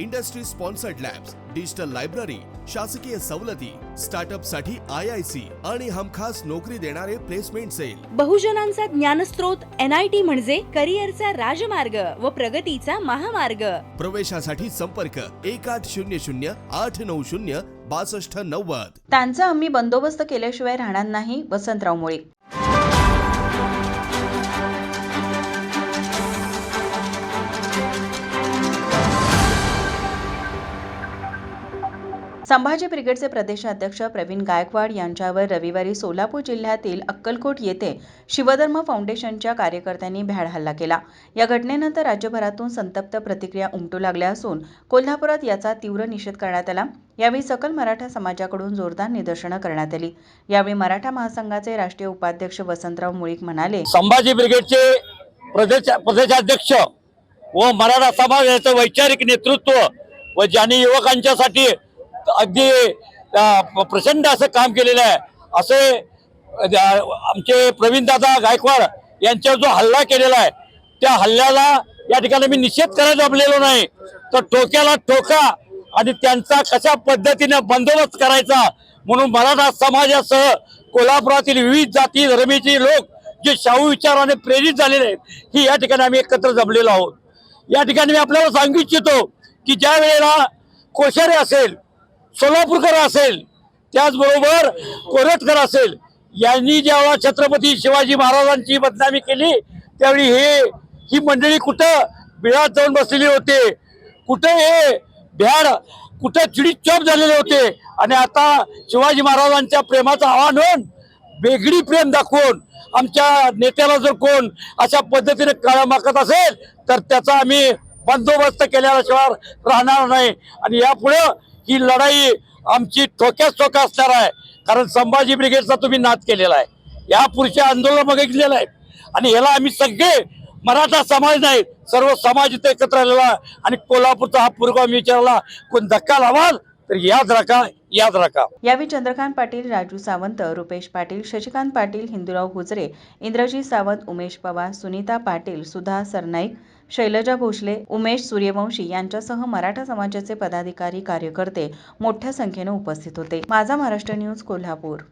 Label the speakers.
Speaker 1: industry sponsored labs digital library शासकीय सवलती स्टार्टअपसाठी I I C आणि हमखास नोकरी देणारे प्लेसमेंट सेल.
Speaker 2: बहुजनांचा ज्ञानस्रोत एन आय टी म्हणजे करिअरचा राजमार्ग व प्रगतीचा महामार्ग.
Speaker 1: प्रवेशासाठी संपर्क एक आठ शून्य शून्य आठ नऊ शून्य बासष्ट नव्वद.
Speaker 3: त्यांचा आम्ही बंदोबस्त केल्याशिवाय राहणार नाही वसंतराव मुळीक संभाजी ब्रिगेडचे प्रदेशाध्यक्ष प्रवीण गायकवाड यांच्यावर रविवारी सोलापूर जिल्ह्यातील अक्कलकोट येथे शिवधर्म फाउंडेशनच्या कार्यकर्त्यांनी भ्याड हल्ला केला. या घटनेनंतर राज्यभरातून संतप्त प्रतिक्रिया उमटू लागल्या असून कोल्हापुरात याचा तीव्र निषेध करण्यात आला. यावेळी सकल मराठा समाजाकडून जोरदार निदर्शनं करण्यात आली. यावेळी मराठा महासंघाचे राष्ट्रीय उपाध्यक्ष वसंतराव मुळीक म्हणाले
Speaker 4: संभाजी ब्रिगेडचे प्रदेशाध्यक्ष व मराठा समाज याचं वैचारिक नेतृत्व व ज्यांनी युवकांच्यासाठी अगदी प्रचंड असं काम केलेलं आहे. असे आमचे प्रवीणदादा गायकवाड यांच्यावर जो हल्ला केलेला आहे त्या हल्ल्याला या ठिकाणी मी निषेध करायला जमलेलो नाही. तर टोक्याला टोका आणि त्यांचा कशा पद्धतीने बंदोबस्त करायचा म्हणून मराठा समाजासह कोल्हापुरातील विविध जाती धर्मीचे लोक जे शाहू विचाराने प्रेरित झालेले आहेत ही या ठिकाणी आम्ही एकत्र जमलेलो आहोत. या ठिकाणी मी आपल्याला सांगू इच्छितो की ज्या वेळेला कोश्यारे असेल सोलापूरकर असेल त्याचबरोबर कोरटकर असेल यांनी ज्यावेळा छत्रपती शिवाजी महाराजांची बदनामी केली त्यावेळी हे ही मंडळी कुठं बिळात जाऊन बसलेली होते कुठं हे भ्याड कुठं चिडीचॉप झालेले होते आणि आता शिवाजी महाराजांच्या प्रेमाचं आव्हान होऊन वेगळी प्रेम दाखवून आमच्या नेत्याला जर कोण अशा पद्धतीने काळा मागत असेल तर त्याचा आम्ही बंदोबस्त केल्याशिवाय राहणार नाही. आणि यापुढं ही लढाई आमची ठोक्यात ठोका असणार आहे. कारण संभाजी ब्रिगेडचा तुम्ही नाद केलेला आहे. या पुढच्या आंदोलन बघितलेलं आहे. आणि याला आम्ही सगळे मराठा समाज नाही सर्व समाज इथे एकत्र आलेला आणि कोल्हापूरचा हा पुरगाव विचारला कोण धक्का लावाल? तर याद राखा याद राखा.
Speaker 3: यावेळी चंद्रकांत पाटील राजू सावंत रुपेश पाटील शशिकांत पाटील हिंदुराव हुजरे इंद्रजीत सावंत उमेश पवार सुनीता पाटील सुधा सरनाईक शैलजा भोसले उमेश सूर्यवंशी यांच्यासह मराठा समाजाचे पदाधिकारी कार्यकर्ते मोठ्या संख्येने उपस्थित होते. माझा महाराष्ट्र न्यूज कोल्हापूर.